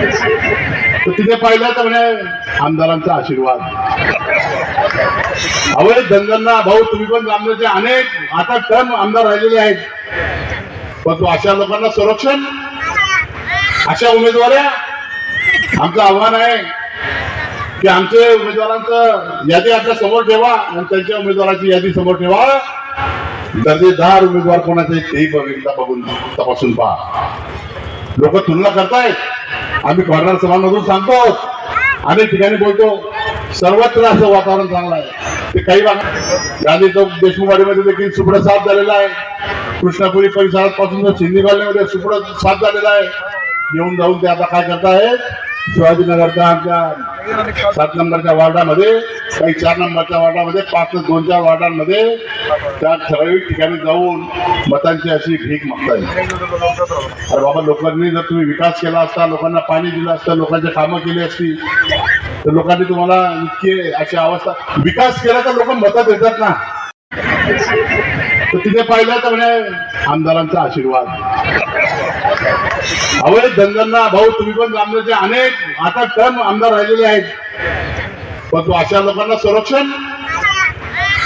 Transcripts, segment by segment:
तर तिथे पाहिलं तर म्हणे आमदारांचा आशीर्वाद. अवय धनगरना भाऊ तुम्ही पण जामनेरचे अनेक आता टर्म आमदार राहिलेले आहेत. पण तो अशा लोकांना संरक्षण अशा उमेदवाऱ्या आमचं आव्हान आहे की आमचे उमेदवारांचं यादी आपल्यासमोर ठेवा आणि त्यांच्या उमेदवाराची यादी समोर ठेवा. दर्जेदार उमेदवार कोणाचे तेही बघून तपासून पहा. लोक तुलना करतायत. आम्ही कॉर्नर सभांमधून सांगतो. अनेक ठिकाणी बोलतो सर्वत्र असं वातावरण चांगलं आहे. ते काही भागात गांधी चौक देशमुखवाडीमध्ये देखील सुपड साफ झालेला आहे. कृष्णापुरी परिसरात पासून सिंधी कॉलनीमध्ये सुपड साफ झालेला आहे. येऊन जाऊन ते आता काय करतायत शिवाजीनगरच्या आमच्या सात नंबरच्या वार्डामध्ये काही चार नंबरच्या वार्डामध्ये पाच दोन दोनच्या वार्डांमध्ये त्या ठराविक ठिकाणी जाऊन मतांची अशी भीक मागताय. अरे बाबा लोकांनी जर तुम्ही विकास केला असता लोकांना पाणी दिलं असतं लोकांची कामं केली असती तर लोकांनी तुम्हाला इतके अशी अवस्था विकास केला तर लोक मतं देतात ना. तिथे पाहिलं तर म्हणे आमदारांचा आशीर्वाद. अवय धनगरना भाऊ तुम्ही पण जामनेरचे अनेक आता कम आमदार राहिलेले आहेत. पण तो अशा लोकांना संरक्षण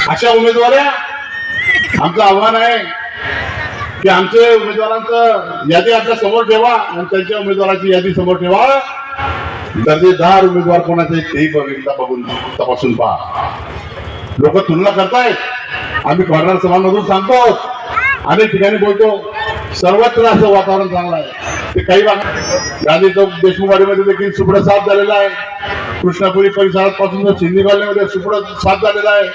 अशा उमेदवाऱ्या आमचं आव्हान आहे की आमचे उमेदवारांचं यादी आपल्यासमोर ठेवा आणि त्यांच्या उमेदवाराची यादी समोर ठेवा. दर्जेदार उमेदवार कोणाचे तेही बघितला बघून तपासून पहा. लोक तुलना करतायत. आम्ही कॉर्नर सभांमधून सांगतो. अनेक ठिकाणी बोलतो. सर्वत्र असं वातावरण चांगलं आहे. ते काही भागात गांधी चौक देशमुखवाडीमध्ये देखील सुपड साफ झालेला आहे. कृष्णापुरी परिसरात पासून सिंधी कॉलनीमध्ये सुपड साफ झालेला आहे.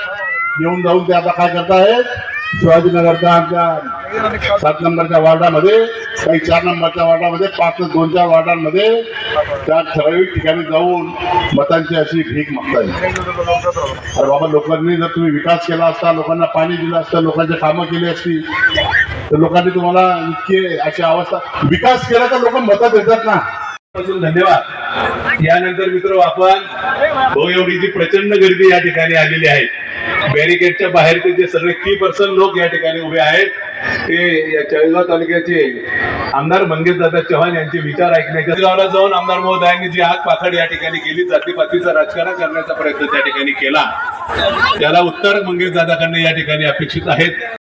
येऊन जाऊन ते आता काय करतायत शिवाजीनगरच्या आमच्या सात नंबरच्या वार्डामध्ये काही चार नंबरच्या वार्डामध्ये पाच दोन चार वार्डांमध्ये त्या ठराविक ठिकाणी जाऊन मतांची अशी भीक मागता येईल बाबा लोकांनी जर तुम्ही विकास केला असता लोकांना पाणी दिलं असतं लोकांची कामं केली असती तर लोकांनी तुम्हाला इतके अशी अवस्था विकास केला तर लोक मतं देतात ना. धन्यवाद. यानंतर मित्र आपण भाऊ एवढी जी प्रचंड गर्दी या ठिकाणी आलेली आहे. बॅरिकेडच्या बाहेरचे जे सगळे की पर्सन लोक या ठिकाणी उभे आहेत ते या चाळीसगाव तालुक्याचे आमदार मंगेश दादा चव्हाण यांचे विचार ऐकण्याच्या गावाला जाऊन आमदार महोदयांनी जी आग पाखड या ठिकाणी केली जातीपातीचं राजकारण करण्याचा प्रयत्न त्या ठिकाणी केला. त्याला उत्तर मंगेश दादाकडनं या ठिकाणी अपेक्षित आहेत.